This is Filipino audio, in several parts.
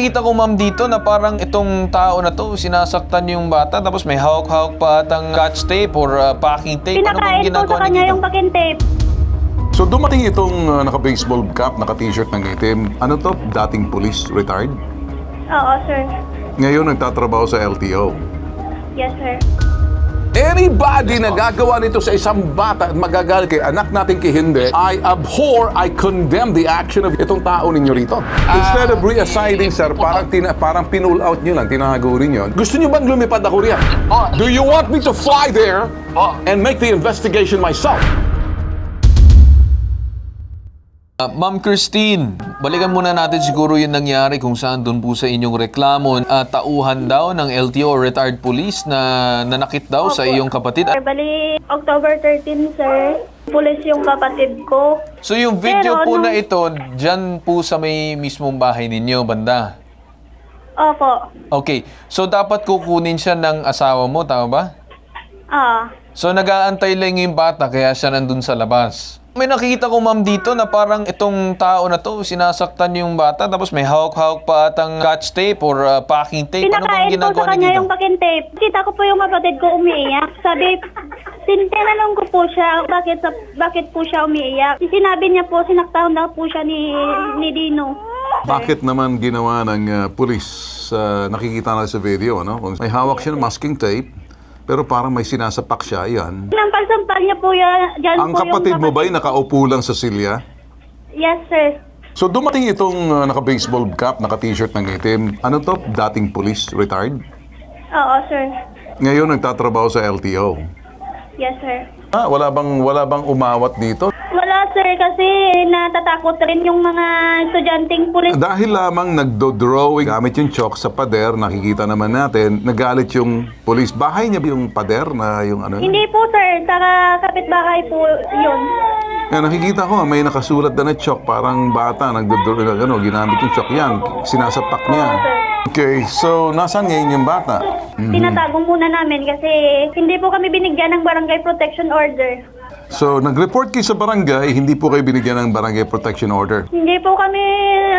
nakikita ko ma'am dito na parang itong tao na to sinasaktan yung bata tapos may hawak-hawak pa atang scotch tape or uh, packing tape. Ano Pinakain po ginagawa sa kanya yung pakin tape. So dumating itong uh, naka-baseball cap, naka-t-shirt ng itim. Ano to? Dating police, retired? Oo, sir. Ngayon nagtatrabaho sa LTO. Yes, sir. Anybody na gagawa nito sa isang bata at magagalit kay anak natin kay hindi, I abhor, I condemn the action of itong tao ninyo rito. Instead of reassigning, sir, parang, tina, parang pinull out nyo lang, tinago rin yun. Gusto nyo bang lumipad ako riyan? Do you want me to fly there and make the investigation myself? Uh, Ma'am Christine, balikan muna natin siguro yung nangyari kung saan doon po sa inyong reklamo. Uh, tauhan daw ng LTO or retired police na nanakit daw sa iyong kapatid. Sir, bali, October 13, sir. Pulis yung kapatid ko. So yung video Pero po nung- na ito, dyan po sa may mismong bahay ninyo, banda. Opo. Okay, so dapat kukunin siya ng asawa mo, tama ba? Ah. So nag-aantay lang yung bata kaya siya nandun sa labas. May nakikita ko ma'am dito na parang itong tao na to sinasaktan yung bata tapos may hawak-hawak pa atang scotch tape or uh, packing tape. Ano bang Pinakain po sa ginagawa kanya niyo yung dito? pakin tape. Kita ko po yung kapatid ko umiiyak. Sabi, tin- tinanong ko po siya bakit sa, bakit po siya umiiyak. Sinabi niya po, sinaktahan daw po siya ni, ni Dino. Bakit naman ginawa ng uh, pulis sa nakikita na sa video, ano? Kung May hawak siya ng masking tape, pero parang may sinasapak siya, yan. Nampal-sampal niya po yan. Dyan Ang po yung kapatid mo ba ay nakaupo lang sa silya? Yes, sir. So dumating itong uh, naka-baseball cap, naka-t-shirt ng itim. Ano to? Dating police, retired? Oo, sir. Ngayon nagtatrabaho sa LTO. Yes, sir. Ah, wala bang wala bang umawat dito? Sir, kasi natatakot rin yung mga estudyanteng pulis. Dahil lamang nagdo-drawing gamit yung chalk sa pader, nakikita naman natin, nagalit yung police. Bahay niya ba yung pader na yung ano? Hindi po, sir. Saka kapitbahay po yun. Yan, nakikita ko, may nakasulat na na chalk, parang bata, nagdo-drawing, ano, ginamit yung chalk. Yan, sinasapak niya. Okay, so nasaan ngayon yung bata? Tinatago muna namin kasi hindi po kami binigyan ng barangay protection order. So, nag-report kayo sa barangay, hindi po kayo binigyan ng barangay protection order. Hindi po kami,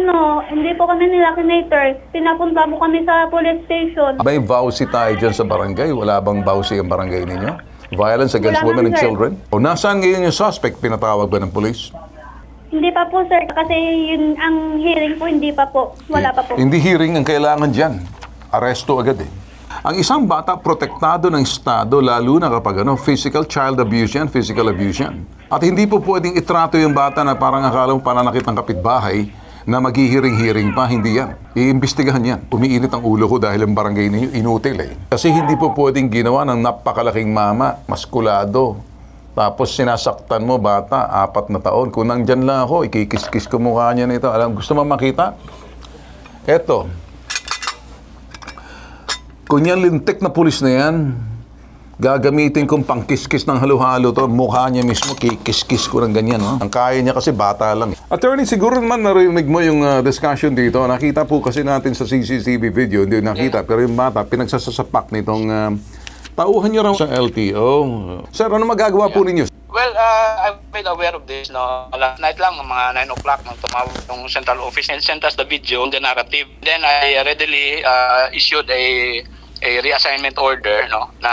ano, hindi po kami nilakinator. Pinapunta po kami sa police station. May vowsy tayo dyan sa barangay? Wala bang vowsy ang barangay ninyo? Violence against Wala women and sir. children? O nasaan ngayon yung suspect? Pinatawag ba ng police? Hindi pa po, sir. Kasi yun, ang hearing po, hindi pa po. Wala pa po. Hindi hearing ang kailangan dyan. Aresto agad eh. Ang isang bata protektado ng Estado lalo na kapag ano, physical child abuse yan, physical abuse yan. At hindi po pwedeng itrato yung bata na parang akala mo pananakit ng kapitbahay na maghihiring-hiring pa, hindi yan. Iimbestigahan yan. Umiinit ang ulo ko dahil ang barangay ninyo inutil eh. Kasi hindi po pwedeng ginawa ng napakalaking mama, maskulado, tapos sinasaktan mo bata, apat na taon. Kung nandyan lang ako, ikikis-kis ko mukha niya nito. Alam, gusto mo makita? Eto. Kung yan lintik na pulis na yan, gagamitin kong pangkiskis ng halo-halo to. Mukha niya mismo, kikis-kis ko ng ganyan. No? Ang kaya niya kasi bata lang. Attorney, siguro naman narinig mo yung uh, discussion dito. Nakita po kasi natin sa CCTV video, hindi nakita. Pero yung bata, pinagsasasapak nitong uh, tauhan niyo raw sa LTO. Sir, ano magagawa po ninyo? Well, uh, I'm made aware of this. No? Last night lang, mga 9 o'clock, nung tumawag yung central office and sent us the video, the narrative. Then I readily uh, issued a a reassignment order no na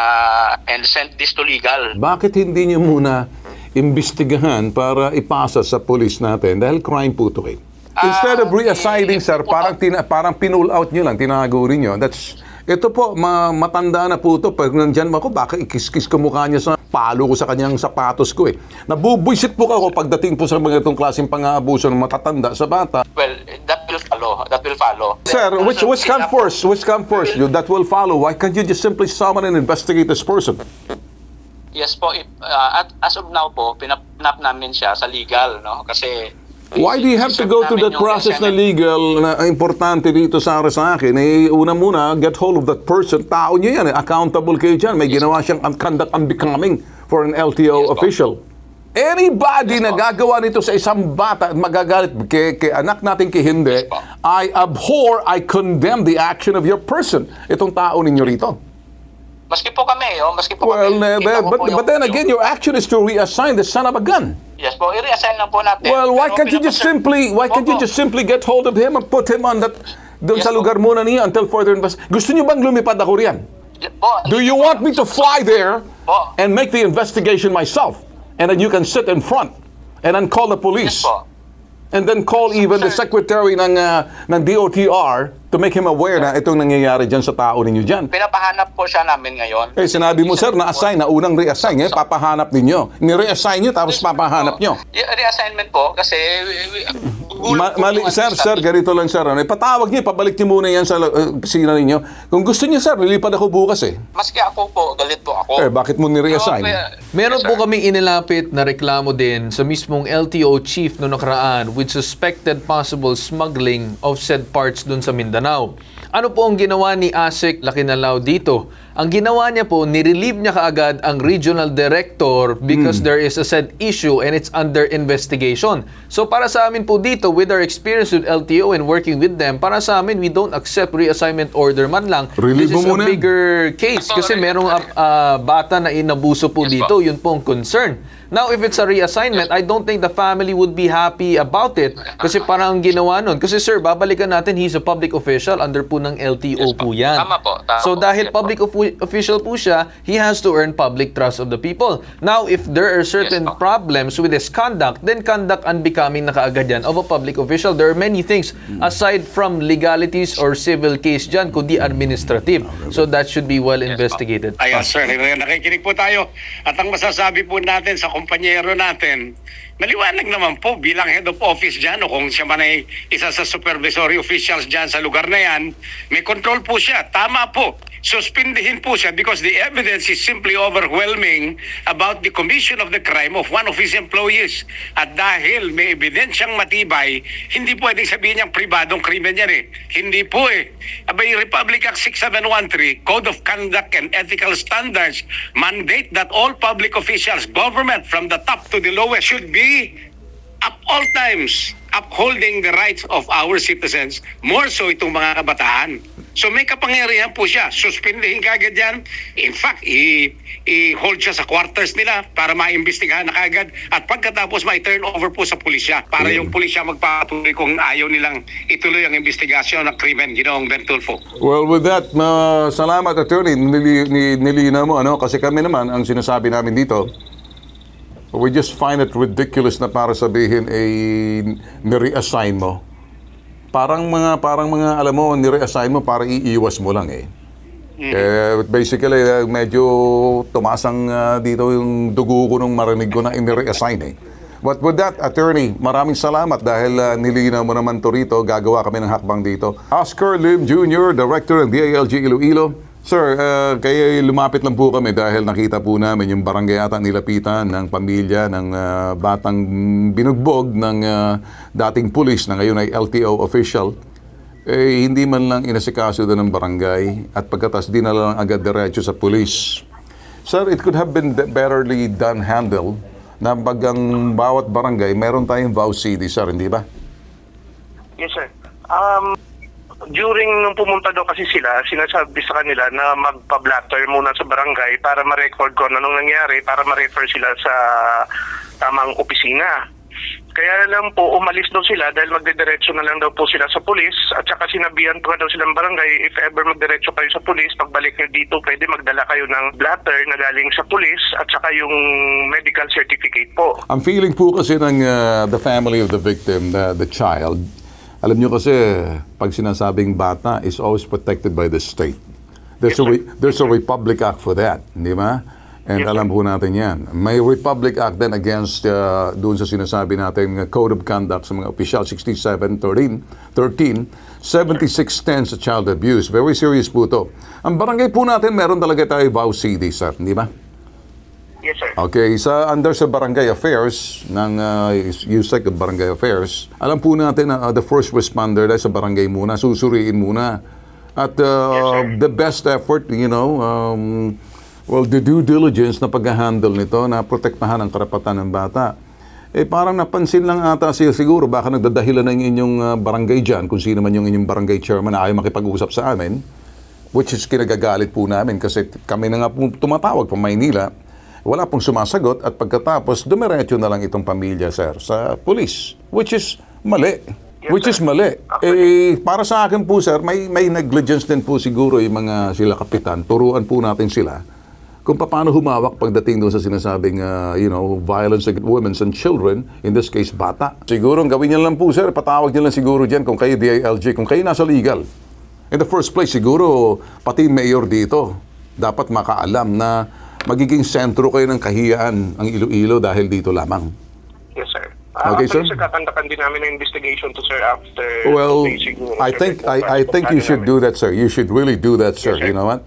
and sent this to legal Bakit hindi niyo muna imbestigahan para ipasa sa police natin? Dahil crime po to eh. Instead of Ah, reassigning, eh, sir, parang, tina, parang pinull out niyo lang, tinago rin niyo. That's, ito po, ma- matanda na po ito. Pag nandyan ako, baka ikis-kis ko mukha niya sa palo ko sa kanyang sapatos ko eh. Nabubwisit po ako pagdating po sa mga itong klaseng pang-aabuso ng matatanda sa bata. well follow that will follow Sir, which, which come first? Which come first? You, that will follow. Why can't you just simply summon and investigate this person? yes po if, uh, at as of now po pinap namin siya sa legal no kasi Why do you have to go to that process na legal na importante dito sa sa akin? Eh, una muna, get hold of that person. Tao niya yan. Eh. Accountable kayo dyan. May ginawa siyang conduct unbecoming for an LTO Yes, po. Anybody Yes, na po. gagawa nito sa isang bata at magagalit kay, kay anak natin kay hindi, Yes, po. I abhor, I condemn the action of your person. Itong tao ninyo rito. maski po kami oh maski po Well, kami eh, kita ko but, po yung- but then again, your action is to reassign the son of a gun. yes po i-reassign lang po natin Well, why Pero can't you just simply why can't you just simply get hold of him and put him on that Doon Yes sa po. lugar muna niya until further invest. Gusto niyo bang lumipad ako riyan? Po, Do you want me to fly there Po. and make the investigation myself? And then you can sit in front and then call the police. Yes. And then call even the secretary ng, uh, ng DOTR to make him aware na itong nangyayari dyan sa tao ninyo dyan. Pinapahanap po siya namin ngayon. Eh, sinabi mo, sir, na-assign, na unang re-assign, eh, papahanap ninyo. Ni-reassign nyo, tapos papahanap nyo. Y- reassignment po kasi Ma- po mali, yung sir, sir, ganito lang, sir. Ano, ipatawag niyo, pabalik niyo muna yan sa uh, opisina ninyo. Kung gusto niyo, sir, lilipad ako bukas eh. Maski ako po, galit po ako. Eh, bakit mo ni-reassign? Meron Yes, po kaming inilapit na reklamo din sa mismong LTO chief no nakaraan with suspected possible smuggling of said parts dun sa Mindanao. Ano po ang ginawa ni ASEC Lakinalaw dito? Ang ginawa niya po, nirelieve niya kaagad ang regional director because there is a said issue and it's under investigation. So para sa amin po dito, with our experience with LTO and working with them, para sa amin, we don't accept reassignment order man lang. Relieve This is mo a muna. bigger case kasi merong ah, bata na inabuso po Yes, dito, po. yun po ang concern. Now, if it's a reassignment, I don't think the family would be happy about it kasi parang ang ginawa nun. Kasi sir, babalikan natin, he's a public official under po ng LTO Yes, po po. yan. Tama po, tama so po. dahil Yes, po. public offi- official po siya, he has to earn public trust of the people. Now, if there are certain Yes, po. problems with his conduct, then conduct unbecoming na kaagad yan of a public official. There are many things aside from legalities or civil case dyan, kundi administrative. So that should be well investigated. Ayan, sir. Nakikinig po tayo. At ang masasabi po natin sa kumpanyero natin, maliwanag naman po bilang head of office dyan o kung siya man ay isa sa supervisory officials dyan sa lugar na yan, may control po siya. Tama po. Suspindihin po siya because the evidence is simply overwhelming about the commission of the crime of one of his employees. At dahil may ebidensyang matibay, hindi pwedeng sabihin niyang pribadong krimen yan eh. Hindi po eh. Abay, Republic Act 6713, Code of Conduct and Ethical Standards, mandate that all public officials, government from the top to the lowest should be at all times upholding the rights of our citizens, more so itong mga kabataan. So may kapangyarihan po siya. Suspindihin kagad yan. In fact, i-hold siya sa quarters nila para maimbestigahan na kagad. At pagkatapos mai-turn over po sa pulisya para yung pulisya magpatuloy kung ayaw nilang ituloy ang investigasyon ng krimen ginoong Ben Tulfo. Well, with that, ma- salamat, attorney. Nili, ni, nilina mo, ano? Kasi kami naman, ang sinasabi namin dito, we just find it ridiculous na para sabihin, eh, ni-reassign mo. Parang mga, parang mga, alam mo, ni-reassign mo para iiwas mo lang eh. Eh, basically, eh, medyo tumasang ah, dito yung dugo ko nung marinig ko na ini-reassign eh. But with that, attorney, maraming salamat dahil uh, nilinaw mo naman to rito. Gagawa kami ng hakbang dito. Oscar Lim Jr., Director ng DILG Iloilo. Sir, uh, kaya lumapit lang po kami dahil nakita po namin yung barangay ata nilapitan ng pamilya ng ah, batang binugbog ng ah, dating pulis na ngayon ay LTO official eh, hindi man lang inasikaso doon ng barangay at pagkatas dinala lang agad diretso sa pulis. Sir, it could have been betterly done handle na pag ang bawat barangay, meron tayong vow CD, sir, hindi ba? Yes, sir. Um, during nung pumunta daw kasi sila, sinasabi sa kanila na magpa-blatter muna sa barangay para ma-record ko ano nung nangyari, para ma-refer sila sa tamang opisina. Kaya lang po, umalis daw sila dahil magdidiretso na lang daw po sila sa pulis at saka sinabihan pa daw silang barangay, if ever magdiretso kayo sa pulis, pagbalik nyo dito, pwede magdala kayo ng blatter na galing sa pulis at saka yung medical certificate po. Ang feeling po kasi ng uh, the family of the victim, the, the child, alam nyo kasi, pag sinasabing bata is always protected by the state. There's, a, re- there's a Republic Act for that, di ba? And alam po natin yan. May Republic Act then against uh, doon sa sinasabi natin Code of Conduct sa mga official 6713, 13, 7610 sa child abuse. Very serious po to. Ang barangay po natin, meron talaga tayo vow CD, sir, di ba? Yes, sir. Okay, sa under sa Barangay Affairs ng uh, USEC Barangay Affairs, alam po natin na uh, the first responder dahil sa barangay muna, susuriin muna. At uh, the best effort, you know, um, well, the due diligence na pag-handle nito na protektahan ang karapatan ng bata. Eh parang napansin lang ata siya siguro, baka nagdadahilan ng inyong uh, barangay dyan, kung sino man yung inyong barangay chairman na ayaw makipag-usap sa amin, which is kinagagalit po namin kasi kami na nga po tumatawag pa Maynila, wala pong sumasagot at pagkatapos dumiretso na lang itong pamilya sir sa police which is mali Yes, Which is sir. mali. Eh, para sa akin po, sir, may, may negligence din po siguro yung mga sila kapitan. Turuan po natin sila kung paano humawak pagdating doon sa sinasabing, uh, you know, violence against women and children, in this case, bata. Siguro, ang gawin niya lang po, sir, patawag niya lang siguro dyan kung kayo DILG, kung kayo nasa legal. In the first place, siguro, pati mayor dito, dapat makaalam na magiging sentro kayo ng kahiyaan ang Iloilo dahil dito lamang. Yes, sir. Ah, Okay, sir. sir, kakandakan din namin ng investigation to, sir, after Well, I think I, I think you should do that, sir. You should really do that, sir. Yes, sir. You know what?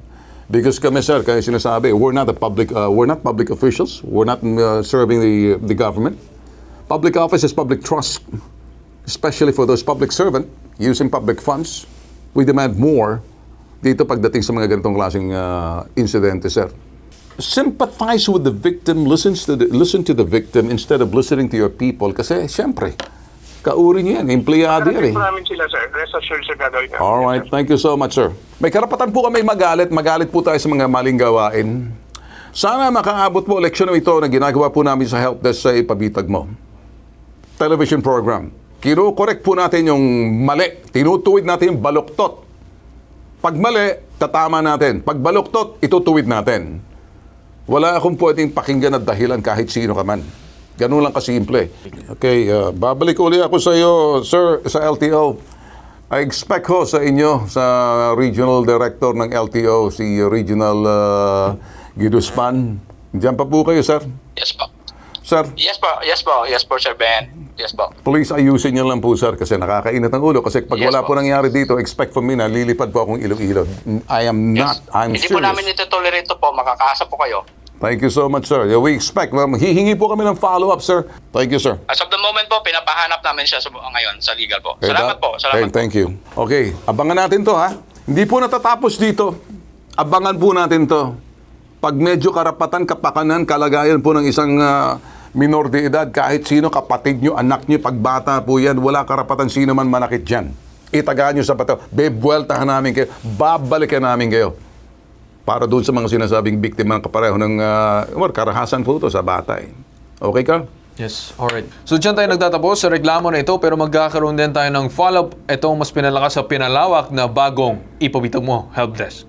Because kami, sir, kaya sinasabi, we're not a public, uh, we're not public officials. We're not uh, serving the the government. Public office is public trust, especially for those public servant using public funds. We demand more dito pagdating sa mga ganitong klaseng uh, insidente, sir. Sympathize with the victim, listens to the, listen to the victim instead of listening to your people. Kasi, siyempre, kauri niya yan, empleyado yan eh. Namin sila, sir. Rest assured, sir, gagawin namin. All right, thank you so much, sir. May karapatan po kami magalit. Magalit po tayo sa mga maling gawain. Sana makaabot po leksyon ito na ginagawa po namin sa help desk sa ipabitag mo. Television program. Kino-correct po natin yung mali. Tinutuwid natin yung baluktot. Pag mali, tatama natin. Pag baluktot, itutuwid natin. Wala akong pwedeng pakinggan at dahilan kahit sino ka man. Ganun lang kasimple. Okay, uh, babalik uli ako sa iyo, sir, sa LTO. I expect ho sa inyo, sa Regional Director ng LTO, si Regional uh, Giduspan. Diyan pa po kayo, sir. Yes po. Sir, Yes po, yes po, yes po Sir Ben. Yes po. please ayusin niyo lang po, sir, kasi nakakainit ang ulo. Kasi pag Yes wala po po. nangyari dito, expect from me na lilipad po akong ilo-ilo. I am not, I'm Hindi serious. po namin ito tolerate po, makakaasa po kayo. Thank you so much, sir. We expect. ma'am, Hihingi po kami ng follow-up, sir. Thank you, sir. As of the moment po, pinapahanap namin siya sa, ngayon sa legal po. Okay, Salamat that- po, salamat okay, thank you. Okay, abangan natin to, ha? Hindi po natatapos dito. Abangan po natin to. Pag medyo karapatan, kapakanan, kalagayan po ng isang ah, minor de edad, kahit sino, kapatid nyo, anak nyo, pagbata po yan, wala karapatan sino man manakit dyan. Itagaan nyo sa bato. Bebueltahan namin kayo. Babalikan namin kayo. Para doon sa mga sinasabing biktima ng kapareho ng uh, well, karahasan po ito sa bata. Eh. Okay ka? Yes, alright. So dyan tayo nagtatapos sa reklamo na ito pero magkakaroon din tayo ng follow-up. Itong mas pinalakas sa pinalawak na bagong ipabitag mo help desk.